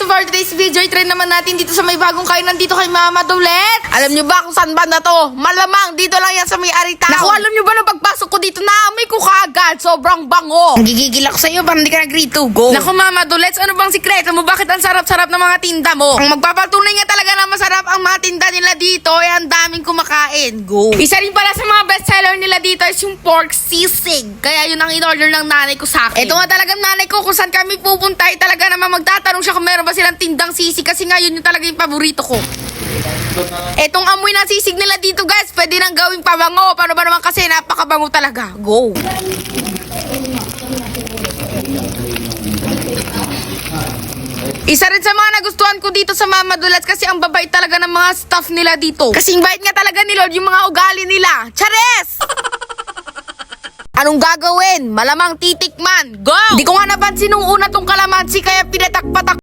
So for today's video, i-try naman natin dito sa may bagong kainan dito kay Mama Dulet. Alam nyo ba kung saan ba na to? Malamang dito lang yan sa may Arita. Naku, alam nyo ba nung pagpasok ko dito, naamoy ko kaagad. Sobrang bango. Ang gigigil ako sa iyo, parang hindi ka nag to go. Naku Mama Dulets, ano bang sikreto mo? Bakit ang sarap-sarap ng mga tinda mo? Ang magpapatunay nga talaga na masarap ang mga tinda nila dito, ay ang daming kumakain. Go. Isa rin pala sa mga bestseller nila dito is yung pork sisig. Kaya yun ang in-order ng nanay ko sa akin. Ito nga talagang nanay ko kung saan kami pupunta, ay talaga naman magtatanong siya kung meron ba silang tindang sisig kasi nga yun yung talaga yung paborito ko. Etong amoy ng sisig nila dito guys, pwede nang gawing pabango. Paano ba naman kasi napakabango talaga. Go! Isa rin sa mga nagustuhan ko dito sa Mama Dulat kasi ang babait talaga ng mga staff nila dito. Kasing bait nga talaga ni Lord yung mga ugali nila. Chares! Anong gagawin? Malamang titikman. Go! Di ko nga napansin nung una tong kalamansi kaya pinatakpatak